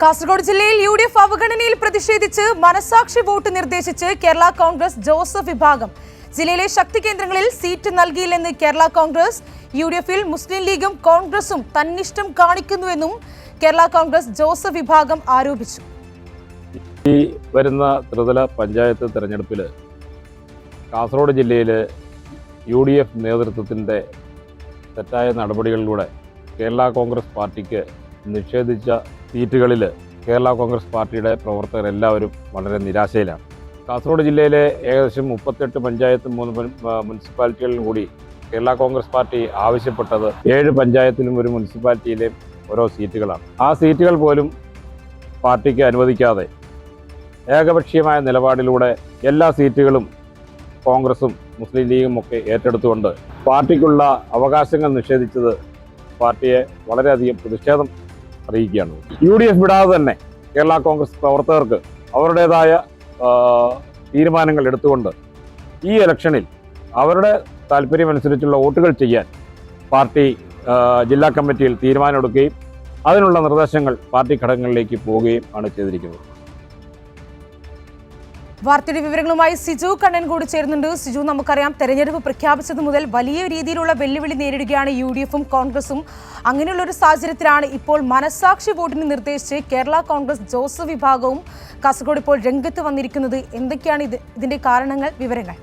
കാസർഗോഡ് ജില്ലയിൽ U D F അവഗണനയിൽ പ്രതിഷേധിച്ച് മനസാക്ഷി വോട്ട് നിർദ്ദേശിച്ച് കേരള കോൺഗ്രസ് ജോസഫ് വിഭാഗം. ജില്ലയിലെ ശക്തി കേന്ദ്രങ്ങളിൽ സീറ്റ് നൽകിയില്ലെന്ന് കേരള കോൺഗ്രസ് യു ഡി എഫിൽ മുസ്ലിം ലീഗും കോൺഗ്രസും തന്നിഷ്ടം കാണിക്കുന്നുവെന്നും കേരള കോൺഗ്രസ് ജോസഫ് വിഭാഗം ആരോപിച്ചു. വരുന്ന ത്രിതല പഞ്ചായത്ത് തെരഞ്ഞെടുപ്പിൽ കാസർഗോഡ് ജില്ലയിൽ യു ഡി എഫ് നേതൃത്വത്തിന്റെ തെറ്റായ നടപടികളിലൂടെ കേരള കോൺഗ്രസ് പാർട്ടിക്ക് നിഷേധിച്ച സീറ്റുകളിൽ കേരള കോൺഗ്രസ് പാർട്ടിയുടെ പ്രവർത്തകരെല്ലാവരും വളരെ നിരാശയിലാണ്. കാസർഗോഡ് ജില്ലയിലെ ഏകദേശം മുപ്പത്തെട്ട് പഞ്ചായത്തും മൂന്ന് മുനിസിപ്പാലിറ്റികളിലും കൂടി കേരള കോൺഗ്രസ് പാർട്ടി ആവശ്യപ്പെട്ടത് ഏഴ് പഞ്ചായത്തിലും ഒരു മുനിസിപ്പാലിറ്റിയിലെയും ഓരോ സീറ്റുകളാണ്. ആ സീറ്റുകൾ പോലും പാർട്ടിക്ക് അനുവദിക്കാതെ ഏകപക്ഷീയമായ നിലപാടിലൂടെ എല്ലാ സീറ്റുകളും കോൺഗ്രസും മുസ്ലിം ലീഗും ഒക്കെ ഏറ്റെടുത്തുകൊണ്ട് പാർട്ടിക്കുള്ള അവകാശങ്ങൾ നിഷേധിച്ചത് പാർട്ടിയെ വളരെയധികം പ്രതിഷേധം അറിയിക്കുകയാണ്. യു ഡി എഫ് വിടാതെ തന്നെ കേരള കോൺഗ്രസ് പ്രവർത്തകർക്ക് അവരുടേതായ തീരുമാനങ്ങൾ എടുത്തുകൊണ്ട് ഈ ഇലക്ഷനിൽ അവരുടെ താല്പര്യമനുസരിച്ചുള്ള വോട്ടുകൾ ചെയ്യാൻ പാർട്ടി ജില്ലാ കമ്മിറ്റിയിൽ തീരുമാനമെടുക്കുകയും അതിനുള്ള നിർദ്ദേശങ്ങൾ പാർട്ടി ഘടകങ്ങളിലേക്ക് പോവുകയും ആണ് ചെയ്തിരിക്കുന്നത്. വാർത്തയുടെ വിവരങ്ങളുമായി സിജു കണ്ണൻ കൂടി ചേരുന്നുണ്ട്. സിജു നമുക്കറിയാം തെരഞ്ഞെടുപ്പ് പ്രഖ്യാപിച്ചത് മുതൽ വലിയ രീതിയിലുള്ള വെല്ലുവിളി നേരിടുകയാണ് യു ഡി എഫും കോൺഗ്രസും. അങ്ങനെയുള്ള ഒരു സാഹചര്യത്തിലാണ് ഇപ്പോൾ മനസാക്ഷി വോട്ടിന് നിർദ്ദേശിച്ച് കേരള കോൺഗ്രസ് ജോസഫ് വിഭാഗവും കാസർഗോഡ് ഇപ്പോൾ രംഗത്ത് വന്നിരിക്കുന്നത്. എന്തൊക്കെയാണ് ഇത് ഇതിന്റെ കാരണങ്ങൾ വിവരങ്ങൾ?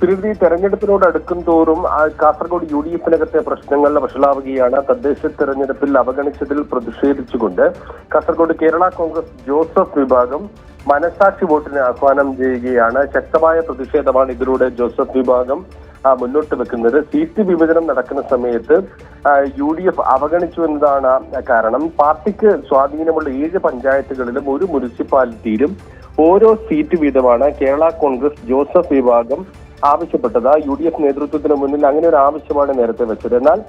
തിരുവതി തെരഞ്ഞെടുപ്പിനോട് അടുക്കും തോറും കാസർഗോഡ് യു ഡി എഫിനകത്തെ പ്രശ്നങ്ങൾ വഷളാവുകയാണ്. തദ്ദേശ തെരഞ്ഞെടുപ്പിൽ അവഗണിച്ചതിൽ പ്രതിഷേധിച്ചുകൊണ്ട് കാസർഗോഡ് കേരള കോൺഗ്രസ് ജോസഫ് വിഭാഗം മനസാക്ഷി വോട്ടിന് ആഹ്വാനം ചെയ്യുകയാണ്. ശക്തമായ പ്രതിഷേധമാണ് ഇതിലൂടെ ജോസഫ് വിഭാഗം മുന്നോട്ട് വെക്കുന്നത്. സീറ്റ് വിഭജനം നടക്കുന്ന സമയത്ത് യു ഡി എഫ് അവഗണിച്ചു എന്നതാണ് കാരണം. പാർട്ടിക്ക് സ്വാധീനമുള്ള ഏഴ് പഞ്ചായത്തുകളിലും ഒരു മുനിസിപ്പാലിറ്റിയിലും ഓരോ സീറ്റ് വീതമാണ് കേരള കോൺഗ്രസ് ജോസഫ് വിഭാഗം ആവശ്യപ്പെട്ടത്. യു ഡി എഫ് നേതൃത്വത്തിന് മുന്നിൽ അങ്ങനെ ഒരു ആവശ്യമാണ് നേരത്തെ വെച്ചത്. എന്നാൽ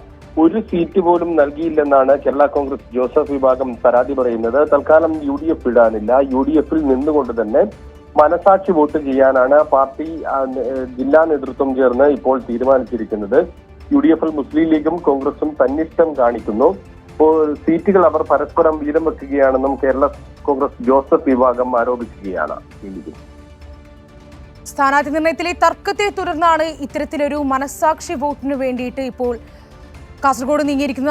ഒരു സീറ്റ് പോലും നൽകിയില്ലെന്നാണ് കേരള കോൺഗ്രസ് ജോസഫ് വിഭാഗം പരാതി പറയുന്നത്. തൽക്കാലം യു ഡി എഫ് വിടാനില്ല യു ഡി എഫിൽ നിന്നുകൊണ്ട് തന്നെ മനസാക്ഷി വോട്ട് ചെയ്യാനാണ് പാർട്ടി ജില്ലാ നേതൃത്വം ചേർന്ന് ഇപ്പോൾ തീരുമാനിച്ചിരിക്കുന്നത്. യു ഡി എഫിൽ മുസ്ലിം ലീഗും കോൺഗ്രസും തന്നിഷ്ടം കാണിക്കുന്നു. സീറ്റുകൾ അവർ പരസ്പരം വീതം വെക്കുകയാണെന്നും കേരള കോൺഗ്രസ് ജോസഫ് വിഭാഗം ആരോപിക്കുകയാണ്. സ്ഥാനാർത്ഥി നിർണയത്തിലെ തർക്കത്തെ തുടർന്നാണ് ഇത്തരത്തിലൊരു മനസാക്ഷി വോട്ടിന് വേണ്ടിയിട്ട് ഇപ്പോൾ കാസർഗോഡ് നീങ്ങിയിരിക്കുന്നത്.